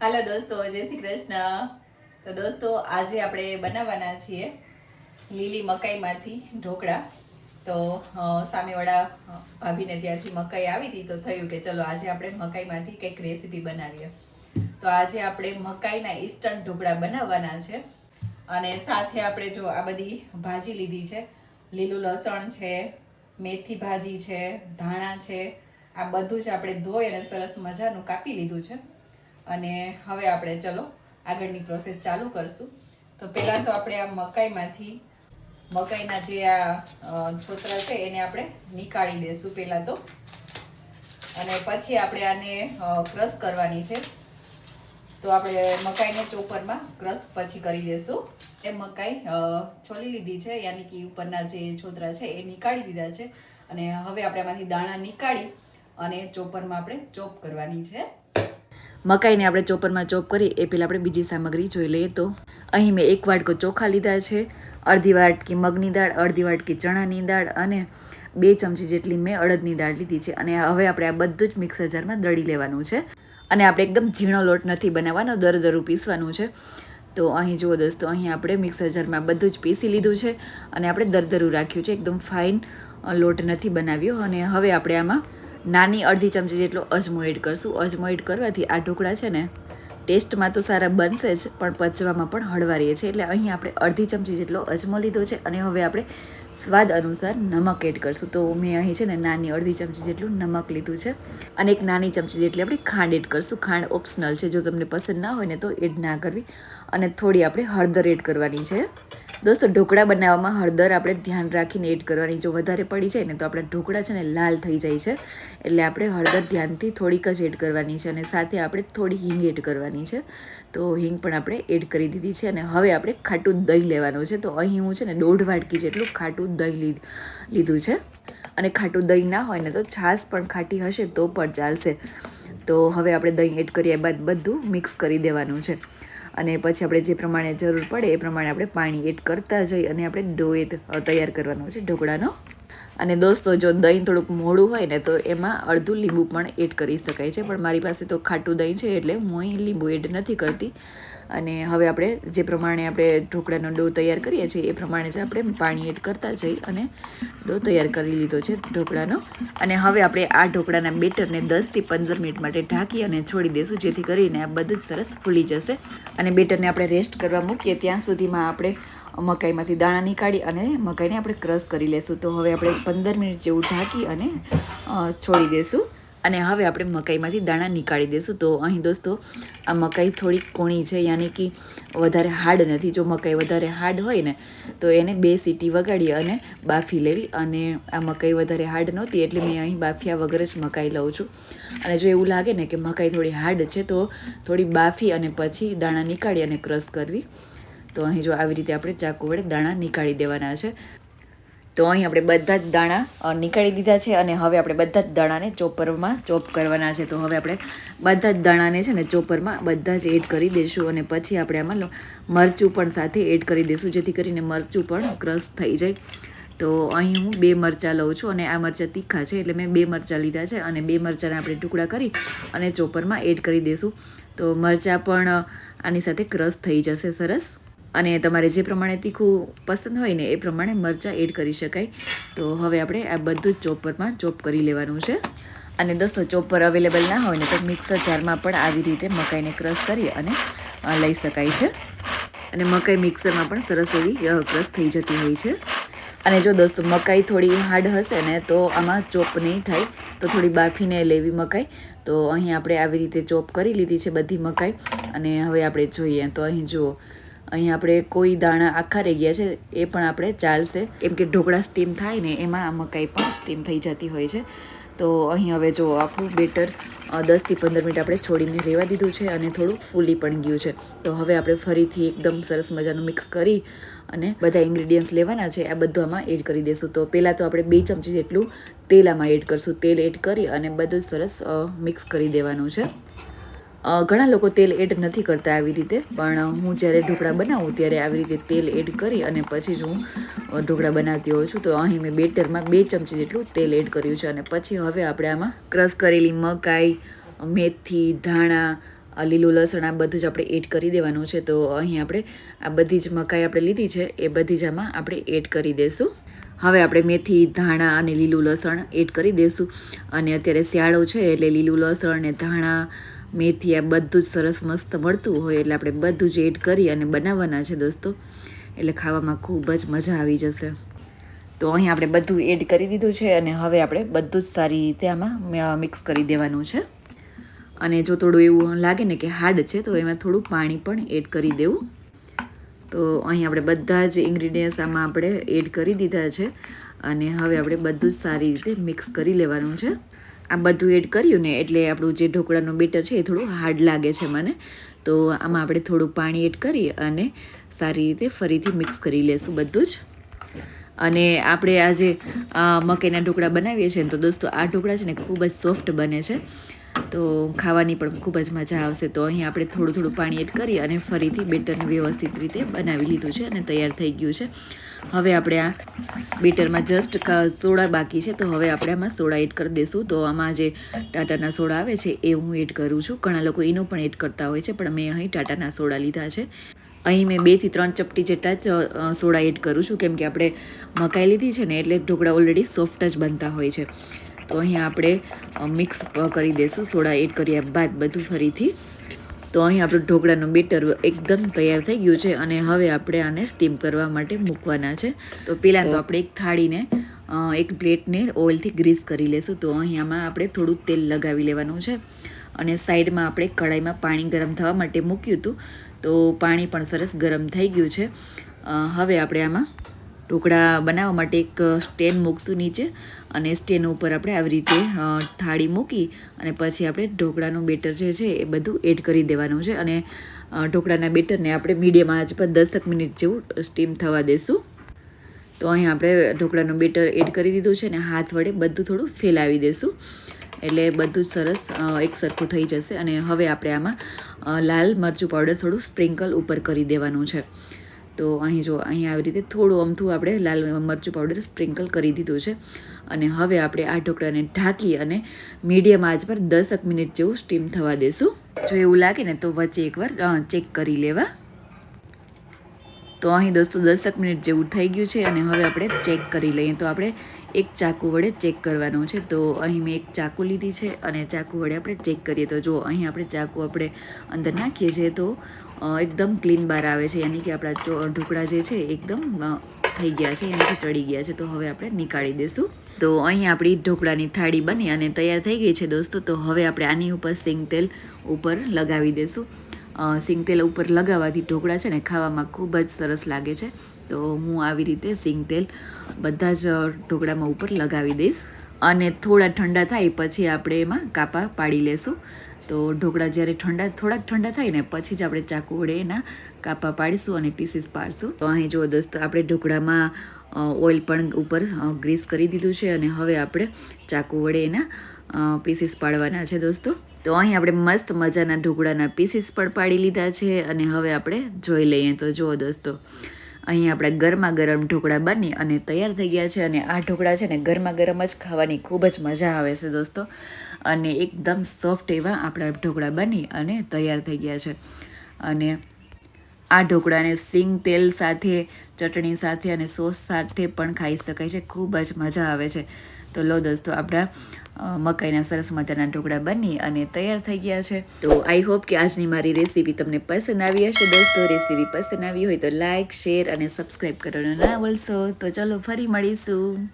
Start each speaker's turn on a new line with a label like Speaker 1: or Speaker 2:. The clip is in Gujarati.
Speaker 1: હાલો દોસ્તો, જય શ્રી કૃષ્ણ. તો દોસ્તો, આજે આપણે બનાવવાના છીએ લીલી મકાઈમાંથી ઢોકળા. તો સામેવાળા ભાભીને ત્યારથી મકાઈ આવી હતી, તો થયું કે ચલો આજે આપણે મકાઈમાંથી કંઈક રેસીપી બનાવીએ. તો આજે આપણે મકાઈના ઇન્સ્ટન્ટ ઢોકળા બનાવવાના છે. અને સાથે આપણે જો આ બધી ભાજી લીધી છે. લીલું લસણ છે, મેથી ભાજી છે, ધાણા છે. આ બધું જ આપણે ધોઈ અને સરસ મજાનું કાપી લીધું છે. અને હવે આપણે ચલો આગળની પ્રોસેસ ચાલુ કરશું. તો પહેલાં તો આપણે આ મકાઈમાંથી, મકાઈના જે આ છોતરા છે એને આપણે નીકાળી દઈશું પહેલાં તો. અને પછી આપણે આને ક્રશ કરવાની છે. તો આપણે મકાઈને ચોપરમાં ક્રશ પછી કરી દઈશું એ મકાઈ છોલી લીધી છે, યાની કે ઉપરના જે છોતરા છે એ નીકાળી દીધા છે. અને હવે આપણે આમાંથી દાણા નીકાળી અને ચોપરમાં આપણે ચોપ કરવાની છે. મકાઈને આપણે ચોપરમાં ચોપ કરી એ પહેલાં આપણે બીજી સામગ્રી જોઈ લઈએ તો. અહીં મેં એક વાટકો ચોખા લીધા છે, અડધી વાટકી મગની દાળ, અડધી વાટકી ચણાની દાળ અને બે ચમચી જેટલી મેં અડદની દાળ લીધી છે. અને હવે આપણે આ બધું જ મિક્સર જારમાં દળી લેવાનું છે. અને આપણે એકદમ ઝીણો લોટ નથી બનાવવાનો દર દરું પીસવાનું છે. તો અહીં જુઓ દોસ્તો, અહીં આપણે મિક્સર જારમાં બધું જ પીસી લીધું છે. અને આપણે દરદરું રાખ્યું છે, એકદમ ફાઇન લોટ નથી બનાવ્યો. અને હવે આપણે આમાં નાની અડધી ચમચી જેટલો અજમો એડ કરશું. અજમો એડ કરવાથી આ ઢોકળા છે ને, ટેસ્ટમાં તો સારા બનશે જ, પણ પચવામાં પણ હળવા રહીએ છે. એટલે અહીં આપણે અડધી ચમચી જેટલો અજમો લીધો છે અને હવે આપણે સ્વાદ અનુસાર નમક એડ કરશું. તો મેં અહીં છે ને નાની અડધી ચમચી જેટલું નમક લીધું છે અને એક નાની ચમચી જેટલી આપણે ખાંડ એડ કરશું. ખાંડ ઓપ્શનલ છે. જો તમને પસંદ ના હોય ને તો એડ ના કરવી અને થોડી આપણે હળદર એડ કરવાની છે. દોસ્તો, ઢોકળા બનાવવામાં હળદર આપણે ધ્યાન રાખીને એડ કરવાની. જો વધારે પડી જાય ને, તો આપણા ઢોકળા છે ને લાલ થઈ જાય છે. એટલે આપણે હળદર ધ્યાનથી થોડીક જ એડ કરવાની છે અને સાથે આપણે થોડી હિંગ એડ કરવાની છે. તો હિંગ પણ આપણે એડ કરી દીધી છે અને હવે આપણે ખાટું દહીં લેવાનું છે. તો અહીં હું છે ને દોઢ વાટકી જેટલું ખાટું દહીં લીધ છે. અને ખાટું દહીં ના હોય ને, તો છાશ પણ ખાટી હશે તો પણ ચાલશે. તો હવે આપણે દહીં એડ કર્યા બાદ બધું મિક્સ કરી દેવાનું છે. અને પછી આપણે જે પ્રમાણે જરૂર પડે એ પ્રમાણે આપણે પાણી એડ કરતા જઈ અને આપણે ડો તૈયાર કરવાનો છે ઢોકળાનો. અને દોસ્તો, જો દહીં થોડુંક મોડું હોય ને તો એમાં અડધું લીંબુ પણ એડ કરી શકાય છે. પણ મારી પાસે તો ખાટું દહીં છે એટલે હું અહીં લીંબુ એડ નથી કરતી. અને હવે આપણે જે પ્રમાણે આપણે ઢોકળાનો ડો તૈયાર કરીએ છીએ, એ પ્રમાણે જ આપણે પાણી એડ કરતા જઈ અને ડો તૈયાર કરી લીધો છે ઢોકળાનો. અને હવે આપણે આ ઢોકળાના બેટરને દસથી પંદર મિનિટ માટે ઢાંકી અને છોડી દઈશું જેથી કરીને આ બધું જ સરસ ફૂલી જશે. અને બેટરને આપણે રેસ્ટ કરવા મૂકીએ, ત્યાં સુધીમાં આપણે મકાઈમાંથી દાણા નીકાળી અને મકાઈને આપણે ક્રશ કરી લેશું. તો હવે આપણે પંદર મિનિટ જેવું ઢાંકી અને છોડી દઈશું અને હવે આપણે મકાઈમાંથી દાણા નીકાળી દઈશું. તો અહીં દોસ્તો, આ મકાઈ થોડીક કોણી છે, યાની કે વધારે હાર્ડ નથી. જો મકાઈ વધારે હાર્ડ હોય ને, તો એને બે સીટી વગાડી અને બાફી લેવી. અને આ મકાઈ વધારે હાર્ડ નહોતી, એટલે મેં અહીં બાફ્યા વગર જ મકાઈ લઉં છું. અને જો એવું લાગે ને કે મકાઈ થોડી હાર્ડ છે, તો થોડી બાફી અને પછી દાણા નીકાળી અને ક્રશ કરવી. તો અહીં જો આવી રીતે આપણે ચાકુ વડે દાણા નીકાળી દેવાના છે. તો અહીં આપણે બધા જ દાણા નીકાળી દીધા છે અને હવે આપણે બધા જ દાણાને ચોપરમાં ચોપ કરવાના છે. તો હવે આપણે બધા જ દાણાને છે ને ચોપરમાં બધા જ એડ કરી દઈશું અને પછી આપણે આમાં મરચું પણ સાથે એડ કરી દઈશું, જેથી કરીને મરચું પણ ક્રશ થઈ જાય. તો અહીં હું બે મરચાં લઉં છું અને આ મરચાં તીખા છે, એટલે મેં બે મરચાં લીધા છે અને બે મરચાંને આપણે ટુકડા કરી અને ચોપરમાં એડ કરી દઈશું. તો મરચાં પણ આની સાથે ક્રશ થઈ જશે સરસ. અને તમારે જે પ્રમાણે તીખું પસંદ હોય ને એ પ્રમાણે મરચાં એડ કરી શકાય. તો હવે આપણે આ બધું જ ચોપરમાં ચોપ કરી લેવાનું છે. અને દોસ્તો, ચોપર અવેલેબલ ના હોય ને તો મિક્સર જારમાં પણ આવી રીતે મકાઈને ક્રશ કરી અને લઈ શકાય છે. અને મકાઈ મિક્સરમાં પણ સરસ એવી ક્રશ થઈ જતી હોય છે. અને જો દોસ્તો, મકાઈ થોડી હાર્ડ હશે ને તો આમાં ચોપ નહીં થાય. તો થોડી બાફીને લેવી મકાઈ. તો અહીં આપણે આવી રીતે ચોપ કરી લીધી છે બધી મકાઈ. અને હવે આપણે જોઈએ. તો અહીં જુઓ. અહીં આપણે કોઈ દાણા આખા રહી ગયા છે, એ પણ આપણે ચાલશે. કેમ કે ઢોકળા સ્ટીમ થાય ને એમાં આ મકાઈ પણ સ્ટીમ થઈ જતી હોય છે. તો અહીં હવે જો આપણું બેટર દસથી પંદર મિનિટ આપણે છોડીને રહેવા દીધું છે અને થોડું ફૂલી પણ ગયું છે. તો હવે આપણે ફરીથી એકદમ સરસ મજાનું મિક્સ કરી અને બધા ઇન્ગ્રીડિયન્ટ્સ લેવાના છે, આ બધું આમાં એડ કરી દઈશું. તો પહેલાં તો આપણે બે ચમચી જેટલું તેલ આમાં એડ કરશું. તેલ એડ કરી અને બધું સરસ મિક્સ કરી દેવાનું છે. ઘણા લોકો તેલ એડ નથી કરતા આવી રીતે, પણ હું જ્યારે ઢોકળા બનાવું ત્યારે આવી રીતે તેલ એડ કરી અને પછી જ હું ઢોકળા બનાવતી હોઉં છું. તો અહીં મેં બેટરમાં બે ચમચી જેટલું તેલ એડ કર્યું છે અને પછી હવે આપણે આમાં ક્રશ કરેલી મકાઈ, મેથી, ધાણા લીલું લસણ આ બધું જ આપણે એડ કરી દેવાનું છે. તો અહીં આપણે આ બધી જ મકાઈ આપણે લીધી છે, એ બધી જ આમાં આપણે એડ કરી દઈશું હવે આપણે મેથી, ધાણા અને લીલું લસણ એડ કરી દઈશું અને અત્યારે શિયાળો છે એટલે લીલું લસણ ને ધાણા મેથી આ બધું જ સરસ મસ્ત મળતું હોય એટલે આપણે બધું જ એડ કરી અને બનાવવાના છે દોસ્તો. એટલે ખાવામાં ખૂબ જ મજા આવી જશે. તો અહીં આપણે બધું એડ કરી દીધું છે અને હવે આપણે બધું જ સારી રીતે આમાં મિક્સ કરી દેવાનું છે. અને જો થોડું એવું લાગે ને કે હાર્ડ છે, તો એમાં થોડું પાણી પણ એડ કરી દેવું. તો અહીં આપણે બધા જ ઇન્ગ્રીડિયન્ટ્સ આમાં આપણે એડ કરી દીધા છે. અને હવે આપણે બધું જ સારી રીતે મિક્સ કરી લેવાનું છે. આ બધું એડ કર્યું ને એટલે આપણું જે ઢોકળાનું બેટર છે એ થોડું હાર્ડ લાગે છે મને. તો આમાં આપણે થોડું પાણી એડ કરી અને સારી રીતે ફરીથી મિક્સ કરી લેશું બધું જ. અને આપણે આજે મકાઈના ઢોકળા બનાવીએ છીએ તો દોસ્તો આ ઢોકળા છે ને ખૂબ જ સોફ્ટ બને છે. તો ખાવાની પણ ખૂબ જ મજા આવશે. તો અહીં આપણે થોડું થોડું પાણી એડ કરી અને ફરીથી બેટરને વ્યવસ્થિત રીતે બનાવી લીધું છે અને તૈયાર થઈ ગયું છે. હવે આપણે આ બેટરમાં જસ્ટ સોડા બાકી છે. તો હવે આપણે આમાં સોડા એડ કરી દઈશું તો આમાં જે ટાટાના સોડા આવે છે એ હું એડ કરું છું. ઘણા લોકો એનો પણ એડ કરતા હોય છે, પણ મેં અહીં ટાટાના સોડા લીધા છે. અહીં મેં બેથી ત્રણ ચપટી જેટલા જ સોડા એડ કરું છું. કેમ કે આપણે મકાઈ લીધી છે ને એટલે ઢોકળા ઓલરેડી સોફ્ટ જ બનતા હોય છે. તો અહીં આપણે મિક્સ કરી દઈશું સોડા એડ કર્યા બાદ બધું ફરીથી. તો અહીં આપણું ઢોકળાનું બેટર એકદમ તૈયાર થઈ ગયું છે અને હવે આપણે આને સ્ટીમ કરવા માટે મૂકવાના છે. તો પહેલાં તો આપણે એક થાળીને એક પ્લેટને ઓઇલથી ગ્રીસ કરી લેશું. તો અહીં આમાં આપણે થોડું તેલ લગાવી લેવાનું છે. અને સાઈડમાં આપણે કઢાઈમાં પાણી ગરમ થવા માટે મૂક્યું હતું. તો પાણી પણ સરસ ગરમ થઈ ગયું છે. હવે આપણે આમાં ઢોકળા બનાવવા માટે એક સ્ટેન્ડ મૂકશું નીચે અને સ્ટેન્ડ ઉપર આપણે આવી રીતે થાળી મૂકી અને પછી આપણે ઢોકળાનું બેટર જે છે એ બધું એડ કરી દેવાનું છે અને ઢોકળાના બેટરને આપણે મીડિયમ આંચ પર દસક મિનિટ જેવું સ્ટીમ થવા દેશું. તો અહીં આપણે ઢોકળાનું બેટર એડ કરી દીધું છે અને હાથ વડે બધું થોડું ફેલાવી દેશું. એટલે બધું જ સરસ એક સરખું થઈ જશે અને હવે આપણે આમાં લાલ મરચું પાવડર થોડું સ્પ્રિંકલ ઉપર કરી દેવાનું છે. તો અહીં જો, અહીં આવી રીતે થોડું અમથું આપણે લાલ મરચું પાવડર સ્પ્રિંકલ કરી દીધું છે. અને હવે આપણે આ ઢોકળાને ઢાંકી અને મીડિયમ આંચ પર દસક મિનિટ જેવું સ્ટીમ થવા દેશું. જો એવું લાગે ને તો વચ્ચે એકવાર ચેક કરી લેવા. તો અહીં દોસ્તો દસક મિનિટ જેવું થઈ ગયું છે અને હવે આપણે ચેક કરી લઈએ. તો આપણે એક ચાકુ વડે ચેક કરવાનું છે. તો અહીં મેં એક ચાકુ લીધી છે અને ચાકુ વડે આપણે ચેક કરીએ. તો જો અહીં આપણે ચાકુ આપણે અંદર નાખીએ છીએ તો એકદમ ક્લીન બહાર આવે છે. યાની કે આપણા ઢોકળા જે છે એકદમ થઈ ગયા છે, યાની કે ચડી ગયા છે. તો હવે આપણે નીકાળી દઈશું. તો અહીં આપણી ઢોકળાની થાળી બની અને તૈયાર થઈ ગઈ છે દોસ્તો. તો હવે આપણે આની ઉપર સિંગ તેલ ઉપર લગાવી દઈશું. સિંગ તેલ ઉપર લગાવવાથી ઢોકળા છે ને ખાવામાં ખૂબ જ સરસ લાગે છે. તો હું આવી રીતે સિંગ તેલ બધા જ ઢોકળામાં ઉપર લગાવી દઈશ. અને થોડા ઠંડા થાય પછી આપણે એમાં કાપા પાડી લેશું. તો ઢોકળા જ્યારે ઠંડા, થોડાક ઠંડા થાય ને પછી જ આપણે ચાકુ વડે એના કાપા પાડીશું અને પીસીસ પાડશું. તો અહીં જો દોસ્તો, આપણે ઢોકળામાં ઓઇલ પણ ઉપર ગ્રીસ કરી દીધું છે અને હવે આપણે ચાકુ વડે એના પીસીસ પાડવાના છે દોસ્તો. તો અહીં આપણે મસ્ત મજાના ઢોકળાના પીસીસ પણ પાડી લીધા છે અને હવે આપણે જોઈ લઈએ તો જુઓ દોસ્તો. અહીં આપણા ગરમા ગરમ ઢોકળા બની અને તૈયાર થઈ ગયા છે અને આ ઢોકળા છે ને ગરમા ગરમ જ ખાવાની ખૂબ જ મજા આવે છે દોસ્તો. અને એકદમ સોફ્ટ એવા આપણા ઢોકળા બની અને તૈયાર થઈ ગયા છે. અને આ ઢોકળાને સિંગ તેલ સાથે, ચટણી સાથે અને સોસ સાથે પણ ખાઈ શકાય છે. ખૂબ જ મજા આવે છે. તો લો દોસ્તો, આપણા મકાઈના સરસ મજાના ઢોકળા બની અને તૈયાર થઈ ગયા છે. તો આઈ હોપ કે આજની મારી રેસીપી તમને પસંદ આવી હશે. દોસ્તો, રેસીપી પસંદ આવી હોય તો લાઇક શેર અને સબસ્ક્રાઈબ કરવાનું ના ભૂલશો. તો ચલો ફરી મળીશું.